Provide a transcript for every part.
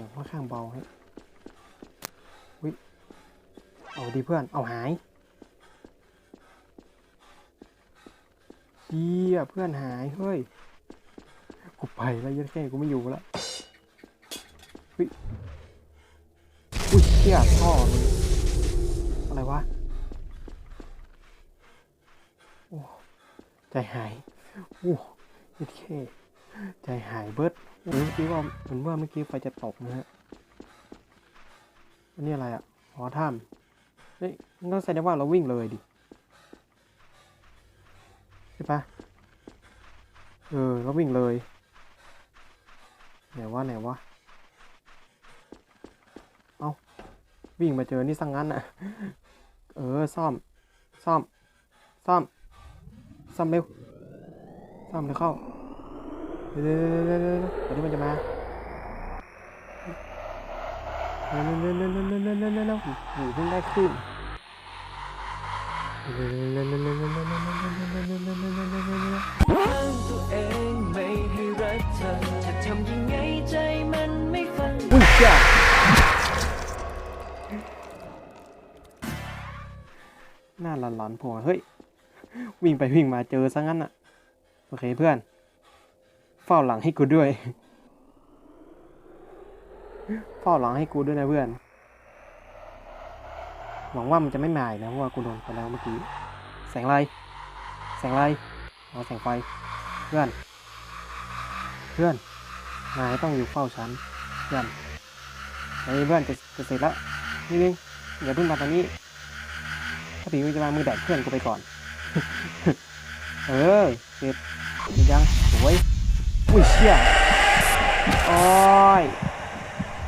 สียงค่อนข้างเบาฮะวิเอาดีเพื่อน เอาหายเชี่ยเพื่อนหาย เฮ้ย กูไปแล้วยัดแค่กูไม่อยู่แล้ววิอุ้ยเชี่ยท่อมันอะไรวะ โอ้ ใจหาย โอ้ยัดแค่ ใจหายเบิดเมื่อกี้ว่าเหมือนว่าเมื่อกี้ไฟจะตกนะฮะอันนี้อะไรอะหอถ้ำเฮ้ยงั้นก็แสดงว่าเราวิ่งเลยดิใช่ปะเออเราวิ่งเลยไหนวะไหนวะเอาวิ่งมาเจอนี่สังงั้นอะ เออซ่อมซ่อมซ่อมซ่อมเร็วซ่อมเร็วเข้า เร็วเร็วเร็วเร็วเร็วเดี๋ยวนี้มันจะมาเร็วเร็วเร็วเร็วเร็วเร็วเร็วเร็วเร็วอยู่เพิ่งได้ขึ้นเร็วเร็วเร็วเร็วเร็วเร็วเร็วเร็วเร็วเร็วเร็วเร็วเร็วเร็วเร็วเร็วห้ามตัวเองไม่ให้รักเธอจะทำยังไงใจมันไม่ฟังอุ้ยเจ้าหน้าหลอนๆผมเฮ้ยวิ่งไปวิ่งมาเจอซะงั้นอะโอเคเพื่อนเฝ้าหลังให้กูด้วย เฝ้าหลังให้กูด้วยนะเพื่อน หวังว่ามันจะไม่มาอีกนะเพราะว่ากูโดนไปแล้วเมื่อกี้ แสงไร แสงไรอ๋อแสงไฟ เพื่อน เพื่อน นายต้องอยู่เฝ้าฉัน เพื่อนไอ้เพื่อนจะจะเสร็จแล้วนิดนึงอย่าเพิ่งมาตอนนี้ ถ้าผีมันจะมามือแดกเพื่อนกูไปก่อน เออ เสร็จเสร็จยังสวย อุ้ยเชี่ยโอ้ย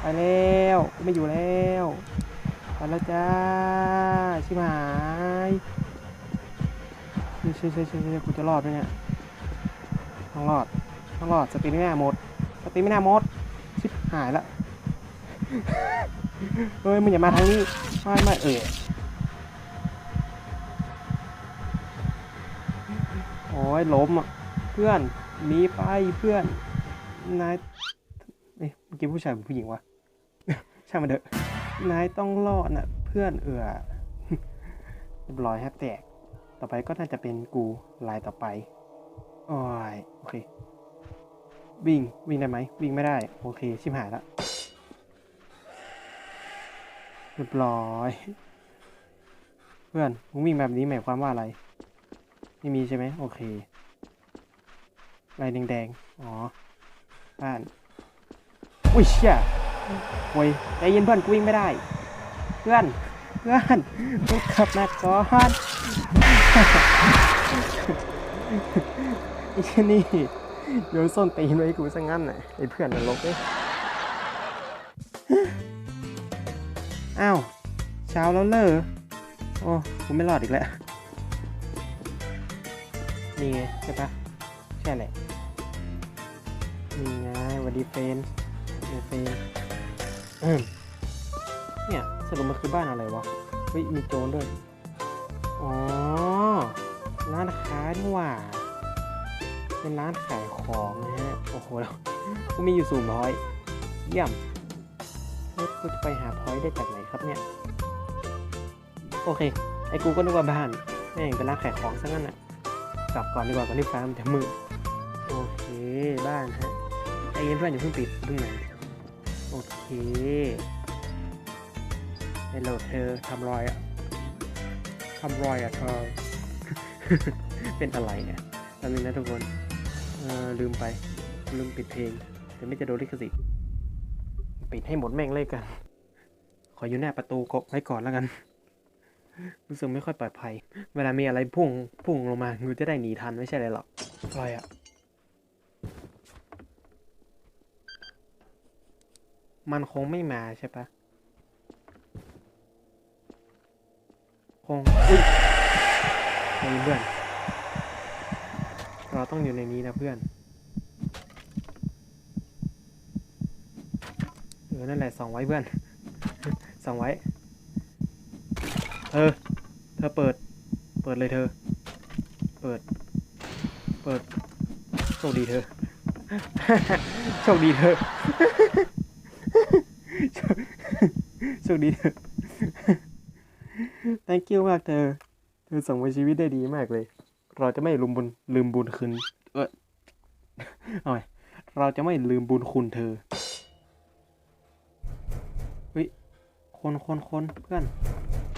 ไปแล้วไม่อยู่แล้วไปแล้วจ้าชิบหายเชี่ยเชี่ยเชี่ยเชี่ยเชี่ยกูจะรอดไหมเนี่ยต้องรอดต้องรอดสติไม่น่าหมดสติไม่น่าหมดชิบหายละเฮ้ยมึงอย่ามาทางนี้ไม่ไม่เออโอ้ยล้มอะเพื่อน หนีไปเพื่อนนายเอ๊ะเมื่อกี้ผู้ชายหรือผู้หญิงวะช่างมันเถอะนายต้องรอดนะเพื่อนเออเรียบร้อยแฮปแตก ต่อไปก็น่าจะเป็นกูลายต่อไปโอ้ยโอเค วิ่งวิ่งได้ไหมวิ่งไม่ได้ โอเค ชิบหายละเรียบร้อย เพื่อนมึงวิ่งแบบนี้หมายความว่าอะไร ไม่มีใช่ไหมโอเค ลายแดงๆ อ๋อบ้านอุ้ยเชี่ยโอ้ยใจเย็นเพื่อนกูวิ่งไม่ได้ เพื่อน เพื่อนมึงขับมาก่อนไอ้เช่นี่โยนส้นตีนไว้กูซะงั้นน่ะไอ้เพื่อนนรกเอ้ยอ้าว เช้าแล้วเลอโอ้กูไม่รอดอีกแล้ว นี่ไงใช่ปะใช่แหละ นี่ไงวัสดีเฟนเดเฟนเนี่ยสรุปมันคือบ้านอะไรวะ เฮ้ย มีโจรด้วย อ๋อ ร้านค้านี่ว่า เป็นร้านขายของนะฮะ โอ้โหกูมีอยู่สูงร้อยเยี่ยมแล้วกูจะไปหาพอยต์ได้จากไหนครับเนี่ย โอเค ไอ้กูก็นึกว่าบ้านแม่งเป็นร้านขายของซะงั้นอะ กลับก่อนดีกว่าก่อนที่ฟ้ามันจะมืดโอเค บ้านฮะ ใจเย็นเพื่อนอย่าเพิ่งปิดเพิ่งไหนโอเคไอ้โหลดเธอทำรอยอะทำรอยอะเธอเป็นอะไรเนี่ยตอนนี้นะทุกคนเออลืมไปลืมปิดเพลงเดี๋ยวไม่จะโดนลิขสิทธิ์ปิดให้หมดแม่งเลยกัน ขออยู่หน้าประตูกไว้ก่อนแล้วกันรู้สึกไม่ค่อยปลอดภัย เวลามีอะไรพุ่งพุ่งลงมากูจะได้หนีทันไม่ใช่เลยหรอกอะไรอะ มันคงไม่มาใช่ปะคงอุ้ยเย็นเพื่อน เราต้องอยู่ในนี้นะเพื่อน เออ นั่นแหละส่องไว้เพื่อนส่องไว้เออเธอเปิด เปิดเลยเธอ เปิด เปิด โชคดีเธอ โชคดีเธอ โชคดีเธอ thank you มากเธอ เธอส่งไว้ชีวิตได้ดีมากเลย เราจะไม่ลืมบุญลืมบุญคืน เออเอาไงเราจะไม่ลืมบุญคุณเธอ เฮ้ย คนคนคนเพื่อน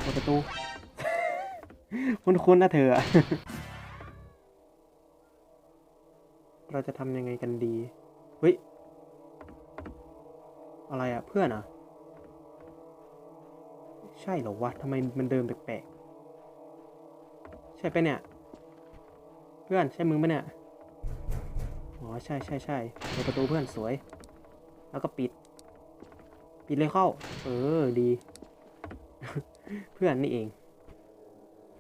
เปิดประตู คุณคุณนะเธอ เราจะทำยังไงกันดี เฮ้ย อะไรอะเพื่อนอะ ช่เหรอวะทำไมมันเดินแปลกๆ ใช่ปะเนี่ย เพื่อนใช่มึงปะเนี่ย อ๋อ ใช่ใช่ใช่เปิดประตูเพื่อนสวย แล้วก็ปิด ปิดเลยเข้า เออ ดี เพื่อนนี่เอง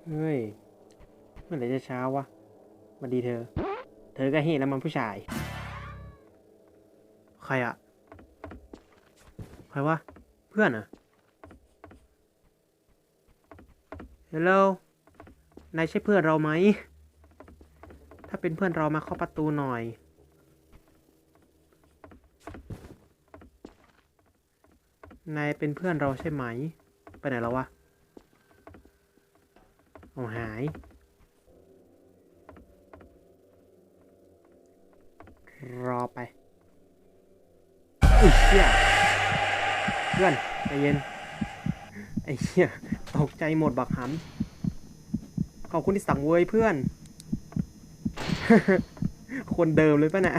เฮ้ย เมื่อไหร่จะเช้าวะมาดีเธอ เธอก็เห็นแล้วมันผู้ชาย ใครอะใครวะ เพื่อนอะ Hello นายใช่เพื่อนเราไหม ถ้าเป็นเพื่อนเรามาเข้าประตูหน่อย นายเป็นเพื่อนเราใช่ไหม ไปไหนแล้ววะเอาหาย รอไปอุ้ยเชี่ยเพื่อนใจเย็น ไอ้เชี่ย ตกใจหมดบักหำขอบคุณที่สั่งเว้ยเพื่อน คนเดิมเลยป่ะเนี่ย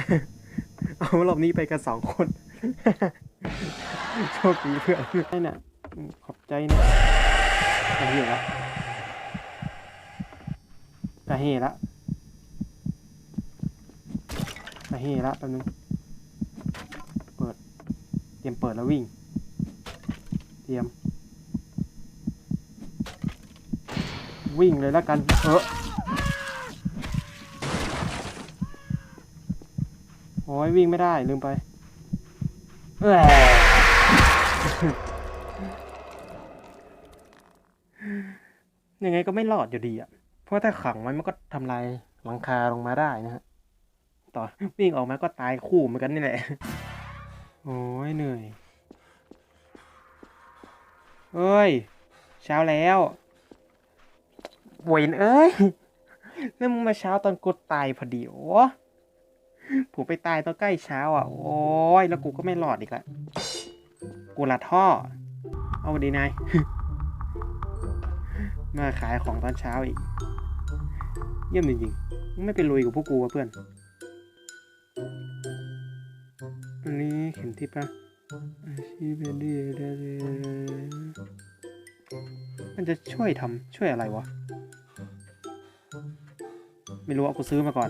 เอารอบนี้ไปกันสองคน โชคดีเพื่อนไอ้น่ะอืมขอบใจนะกระเหี่ละกระเหี่ละกระเหี่ละแป๊บนึง เปิด เตรียมเปิดแล้ววิ่ง เตรียม วิ่งเลยแล้วกันเออโอ้ยวิ่งไม่ได้ลืมไปเออยังไงก็ไม่รอดอยู่ดีอะ เพราะถ้าขังไว้มันก็ทำลายหลังคาลงมาได้นะฮะ ต่อวิ่งออกมาก็ตายคู่เหมือนกันนี่แหละ โอ้ยเหนื่อยเอ้ย เช้าแล้ว เวนเอ้ยแล้วมึงมาเช้าตอนกูตายพอดีโอ้ผมไปตายตอนใกล้เช้าอะ โอ้ยแล้วกูก็ไม่รอดอีกละ กูละท่อ เอาดีนาย มาขายของตอนเช้าอีก เยี่ยมจริงๆ ไม่ไปลุยกับพวกกูวะเพื่อน อันนี้เข็มทิศปะชีพเป็นดีได้เลยมันจะช่วยทำช่วยอะไรวะ ไม่รู้เอากูซื้อมาก่อน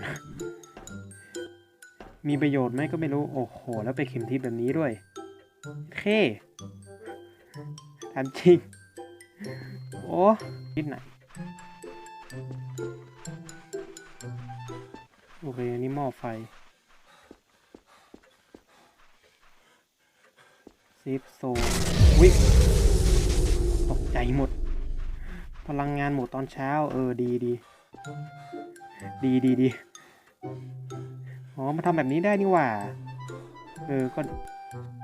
มีประโยชน์ไหมก็ไม่รู้ โอ้โห แล้วไปเข็มทิศแบบนี้ด้วยเคถามจริง โอ้ทิศไหน โอเค อันนี้หม้อไฟเซฟโซนวิตกใจหมด พลังงานหมดตอนเช้า เออ ดีดี ดีดีดีอ๋อมาทำแบบนี้ได้นี่หว่า เออ ก็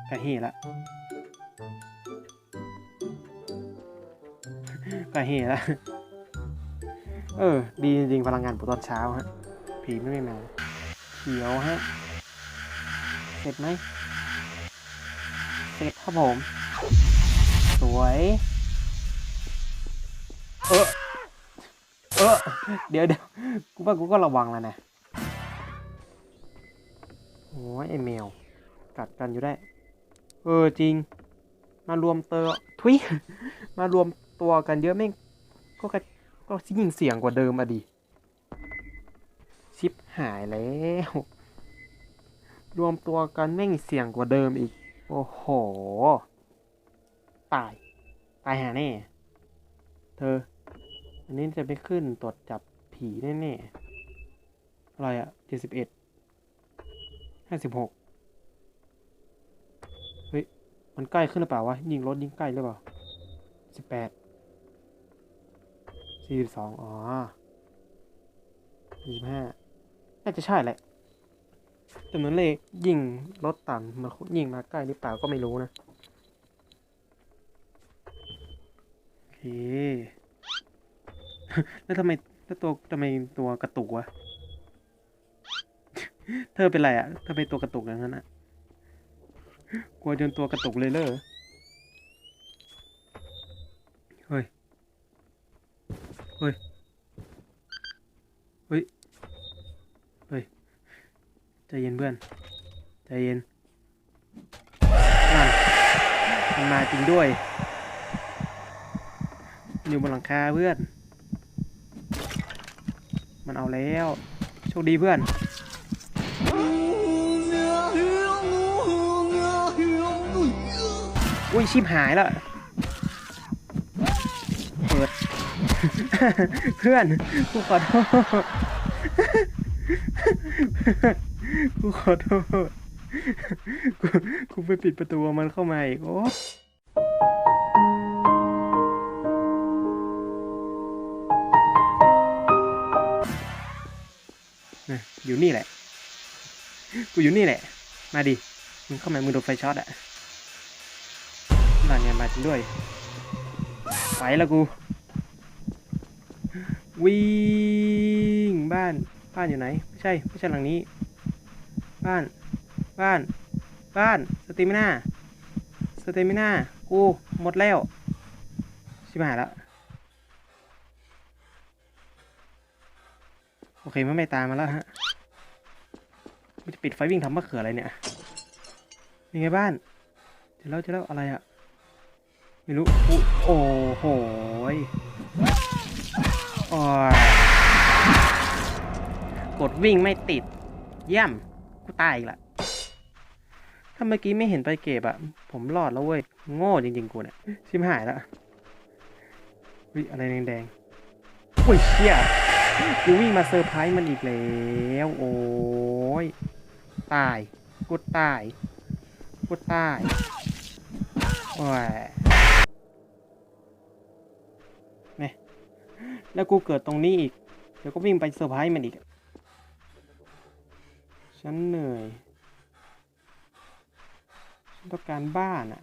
กะเฮละกะเฮละเออ ดีจริงๆ พลังงานหมดตอนเช้าฮะ ผีไม่ได้มาเขียวฮะ เสร็จไหม เสร็จครับผม สวย เดี๋ยวเดี๋ยวกูว่ากูก็ระวังแล้วนะ โอ้ยไอแมว กัดกันอยู่ได้ เออจริง มารวมเตอทุย มารวมตัวกันเยอะแม่งก็กระก็ยิ่งเสี่ยงกว่าเดิมอะดิ ชิปหายแล้ว รวมตัวกันแม่งเสี่ยงกว่าเดิมอีก โอ้โห ตาย ตายหาแน่ เธอ อันนี้จะไปขึ้นตรวจจับผีแน่ๆอะไรอะเจ็ดสิบเอ็ดห้าสิบหกเฮ้ย มันใกล้ขึ้นหรือเปล่าวะ ยิงรถยิงใกล้หรือเปล่าสิบแปดสี่สิบสองอ๋อสี่สิบห้าน่าจะใช่แหละจำนวนเลขยิ่งลดต่ำมันยิ่งมาใกล้หรือเปล่าก็ไม่รู้นะ แล้วทำไมแล้วตัวทำไมตัวกระตุกวะ เธอเป็นไรอะทำไมตัวกระตุกอย่างนั้นอะกลัวจนตัวกระตุกเลยเลอเฮ้ย เฮ้ย เฮ้ย เฮ้ย ใจเย็นเพื่อน ใจเย็นนั่นมันมาจริงด้วย อยู่บนหลังคาเพื่อน มันเอาแล้ว โชคดีเพื่อนอุ้ยชิบหายแล้วเปิด เพื่อนกูขอโทษกูขอโทษกูกูไปปิดประตูมันเข้ามาอีกโอ้ อยู่นี่แหละ กูอยู่นี่แหละ มาดิ มึงเข้ามา มึงโดนไฟช็อตอะด่นเนี่ยมาจริงด้วย ไปแล้วกู วิ่งบ้าน บ้านอยู่ไหน ไม่ใช่ ไม่ใช่หลังนี้ บ้าน บ้าน บ้านสเตมิน่าสเตมิน่า กู หมดแล้ว ชิบหายแล้วโอเคไมันไม่ตามมาแล้วฮะ มันจะปิดไฟวิ่งทำมะเขืออะไรเนี่ยยังไงบ้านเจอแล้วเจอแล้วอะไรอะไม่รู้โอ้โหโอ้ยกดวิ่งไม่ติด เยี่ยมกูตายอีกละถ้าเมื่อกี้ไม่เห็นไปเก็บอะผมรอดแล้วเว้ย โง่จริงๆกูเนี่ยชิมหายละวิอะไรแดงๆอุ้ยเชี่ย กูวิ่งมาเซอร์ไพรส์มันอีกแล้ว โอ้ย ตาย กูตาย กูตาย โอ้ยนี่แล้วกูเกิดตรงนี้อีก เดี๋ยวก็วิ่งไปเซอร์ไพรส์มันอีก ฉันเหนื่อย ฉันต้องการบ้านอะ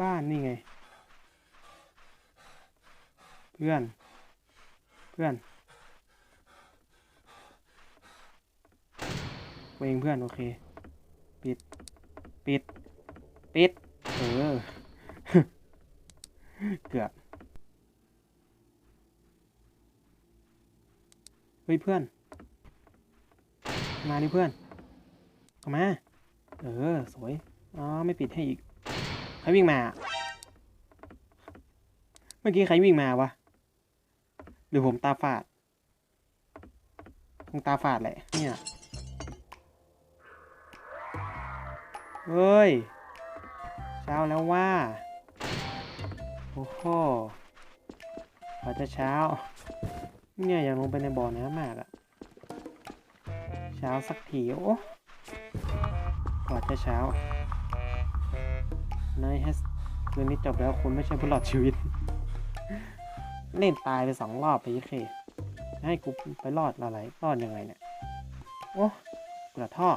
บ้านนี่ไง เพื่อน พื่อนเวงเพื่อน โอเค ปิด ปิด ปิด เออ เกือบ เฮ้ย เพื่อน มาดิเพื่อนเข้ามา เออ สวย อ๋อ ไม่ปิดให้อีก ใครวิ่งมา เมื่อกี้ใครวิ่งมาวะ หรือผมตาฝาดคงตาฝาดแหละเนี่ยเฮ้ย เช้าแล้วว่า โอ้โหพอจะเช้า เนี่ยอยากลงไปในบ่อน้ำมากอะเช้าสักทีโอ้กว่าจะเช้านายแฮสคืนนี้จบแล้วคุณไม่ใช่ผู้หลอดชีวิต เล่นตายไปสองรอบไปยี่เคให้กูไปรอดอะไรรอดยังไงเนี่ย โอ้กระท่อ